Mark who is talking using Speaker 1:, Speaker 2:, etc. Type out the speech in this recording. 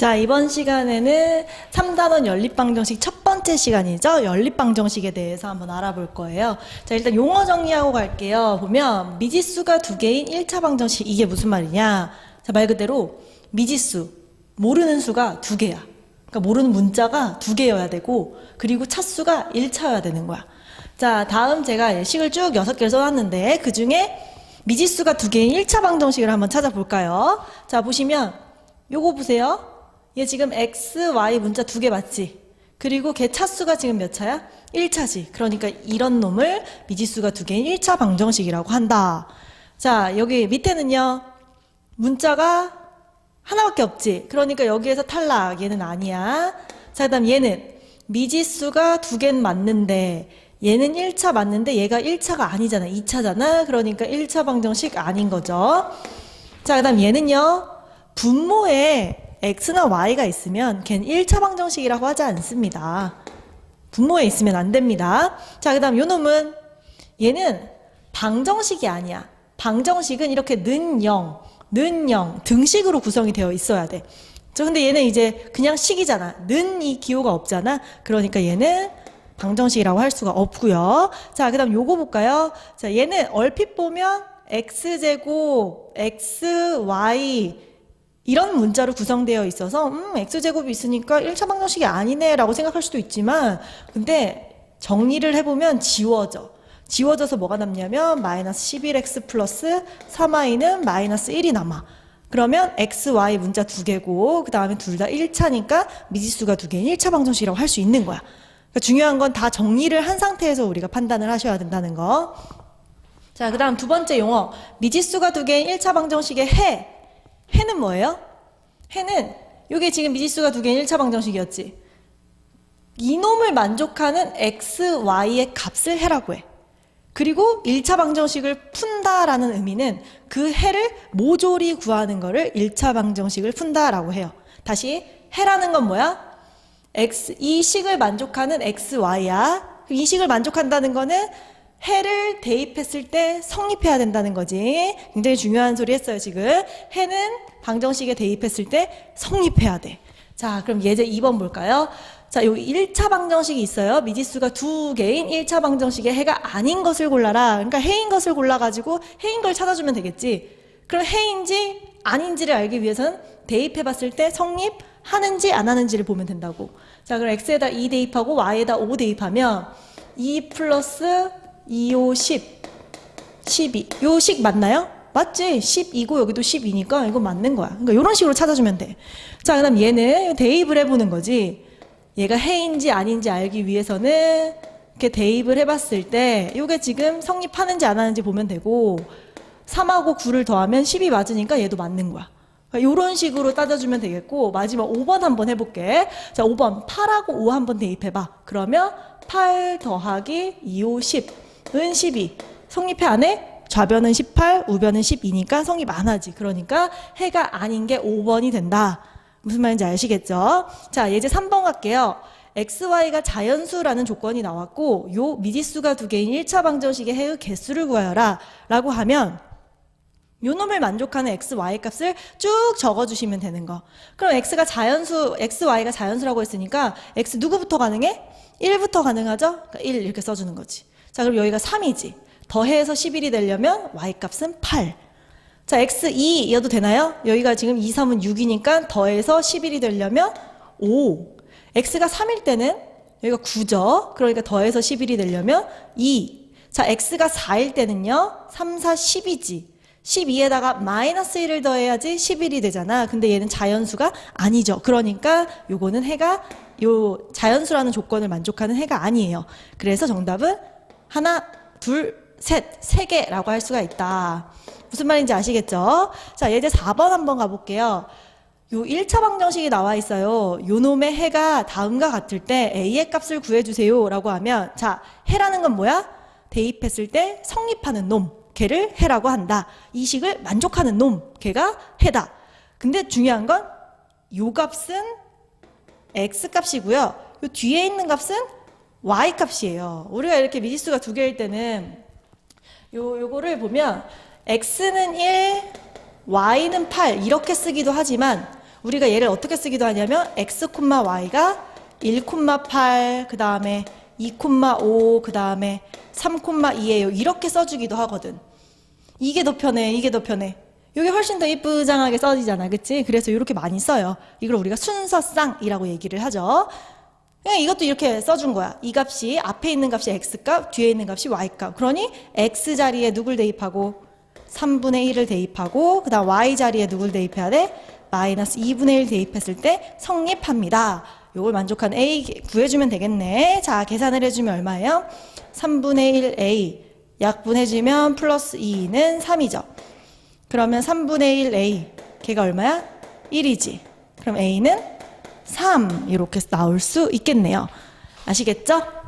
Speaker 1: 자, 이번 시간에는 3단원 연립방정식 첫 번째 시간이죠. 연립방정식에 대해서 한번 알아볼 거예요. 자, 일단 용어 정리하고 갈게요. 보면 미지수가 두 개인 1차 방정식 이게 무슨 말이냐? 자, 말 그대로 미지수 모르는 수가 두 개야. 그러니까 모르는 문자가 두 개여야 되고 그리고 차수가 1차여야 되는 거야. 자, 다음 제가 예식을 쭉 여섯 개를 써놨는데 그 중에 미지수가 두 개인 1차 방정식을 한번 찾아볼까요? 자, 보시면 요거 보세요. 얘 지금 x, y 문자 두 개 맞지? 그리고 걔 차수가 지금 몇 차야? 1차지. 그러니까 이런 놈을 미지수가 두 개인 1차 방정식이라고 한다. 자, 여기 밑에는요. 문자가 하나밖에 없지. 그러니까 여기에서 탈락. 얘는 아니야. 자, 그다음 얘는 미지수가 두 개는 맞는데 얘는 1차 맞는데 얘가 1차가 아니잖아. 2차잖아. 그러니까 1차 방정식 아닌 거죠. 자, 그다음 얘는요. 분모에 x나 y가 있으면 걔는 1차 방정식이라고 하지 않습니다. 분모에 있으면 안 됩니다. 자, 그 다음 요 놈은 얘는 방정식이 아니야. 방정식은 이렇게 는 0, 는 0 등식으로 구성이 되어 있어야 돼. 저 근데 얘는 이제 그냥 식이잖아. 는 이 기호가 없잖아. 그러니까 얘는 방정식이라고 할 수가 없고요. 자, 그다음 요거 볼까요? 자, 얘는 얼핏 보면 x제곱, xy 이런 문자로 구성되어 있어서 음, x제곱이 있으니까 1차 방정식이 아니네 라고 생각할 수도 있지만 근데 정리를 해보면 지워져. 지워져서 뭐가 남냐면 마이너스 11x 플러스 3y는 마이너스 1이 남아. 그러면 x, y 문자 두 개고 그 다음에 둘 다 1차니까 미지수가 두 개인 1차 방정식이라고 할 수 있는 거야. 그러니까 중요한 건 다 정리를 한 상태에서 우리가 판단을 하셔야 된다는 거. 자, 그 다음 두 번째 용어. 미지수가 두 개인 1차 방정식의 해. 해는 뭐예요? 해는 이게 지금 미지수가 두 개인 1차 방정식이었지. 이놈을 만족하는 x, y의 값을 해라고 해. 그리고 1차 방정식을 푼다라는 의미는 그 해를 모조리 구하는 거를 1차 방정식을 푼다라고 해요. 다시 해라는 건 뭐야? x 이 식을 만족하는 x, y야. 이 식을 만족한다는 거는 해를 대입했을 때 성립해야 된다는 거지. 굉장히 중요한 소리 했어요, 지금. 해는 방정식에 대입했을 때 성립해야 돼. 자, 그럼 예제 2번 볼까요? 자, 여기 1차 방정식이 있어요. 미지수가 두 개인 1차 방정식의 해가 아닌 것을 골라라. 그러니까 해인 것을 골라가지고 해인 걸 찾아주면 되겠지. 그럼 해인지 아닌지를 알기 위해서는 대입해 봤을 때 성립 하는지 안 하는지를 보면 된다고. 자, 그럼 x에다 2 대입하고 y에다 5 대입하면 2 플러스 2, 5, 10, 12. 요식 맞나요? 맞지? 10이고 여기도 10이니까 이거 맞는 거야. 그러니까 이런 식으로 찾아주면 돼. 자, 그다음 얘는 대입을 해보는 거지. 얘가 해인지 아닌지 알기 위해서는 이렇게 대입을 해봤을 때 이게 지금 성립하는지 안 하는지 보면 되고 3하고 9를 더하면 10이 맞으니까 얘도 맞는 거야. 이런 식으로 따져주면 되겠고 마지막 5번 한번 해볼게. 자, 5번 8하고 5 한번 대입해봐. 그러면 8 더하기 2, 5, 10 은 12. 성립해 안 해? 좌변은 18, 우변은 12니까 성립 안 하지. 그러니까 해가 아닌 게 5번이 된다. 무슨 말인지 아시겠죠? 자, 예제 3번 갈게요. xy가 자연수라는 조건이 나왔고 요 미지수가 두 개인 1차 방정식의 해의 개수를 구하여라 라고 하면 요 놈을 만족하는 x, y 값을 쭉 적어주시면 되는 거. 그럼 x가 자연수, x, y가 자연수라고 했으니까 x 누구부터 가능해? 1부터 가능하죠? 그러니까 1 이렇게 써주는 거지. 자, 그럼 여기가 3이지. 더해서 11이 되려면 y 값은 8. 자, x 2여도 되나요? 여기가 지금 2, 3은 6이니까 더해서 11이 되려면 5. x가 3일 때는 여기가 9죠. 그러니까 더해서 11이 되려면 2. 자, x가 4일 때는요. 3, 4, 10이지. 12에다가 마이너스 1을 더해야지 11이 되잖아. 근데 얘는 자연수가 아니죠. 그러니까 요거는 해가 요 자연수라는 조건을 만족하는 해가 아니에요. 그래서 정답은 하나, 둘, 셋, 세 개라고 할 수가 있다. 무슨 말인지 아시겠죠? 자, 예제 4번 한번 가볼게요. 요 1차 방정식이 나와 있어요. 요 놈의 해가 다음과 같을 때 a의 값을 구해주세요. 라고 하면, 자, 해라는 건 뭐야? 대입했을 때 성립하는 놈. 걔를 해라고 한다. 이 식을 만족하는 놈. 걔가 해다. 근데 중요한 건 요 값은 x 값이고요. 요 뒤에 있는 값은 y 값이에요. 우리가 이렇게 미지수가 두 개일 때는 요, 요거를 보면 x는 1, y는 8 이렇게 쓰기도 하지만 우리가 얘를 어떻게 쓰기도 하냐면 x, y가 1, 8, 그 다음에 2, 5, 그 다음에 3, 2예요. 이렇게 써주기도 하거든. 이게 더 편해, 이게 더 편해. 이게 훨씬 더 이쁘장하게 써지잖아, 그치? 그래서 이렇게 많이 써요. 이걸 우리가 순서쌍이라고 얘기를 하죠. 그냥 이것도 이렇게 써준 거야. 이 값이 앞에 있는 값이 x값, 뒤에 있는 값이 y값. 그러니 x 자리에 누굴 대입하고 3분의 1을 대입하고 그다음 y 자리에 누굴 대입해야 돼? 마이너스 2분의 1 대입했을 때 성립합니다. 요걸 만족한 a 구해주면 되겠네. 자, 계산을 해주면 얼마예요? 3분의 1 a 약분해주면 플러스 2는 3이죠. 그러면 3분의 1 a 걔가 얼마야? 1이지. 그럼 a는 3 이렇게 나올 수 있겠네요. 아시겠죠?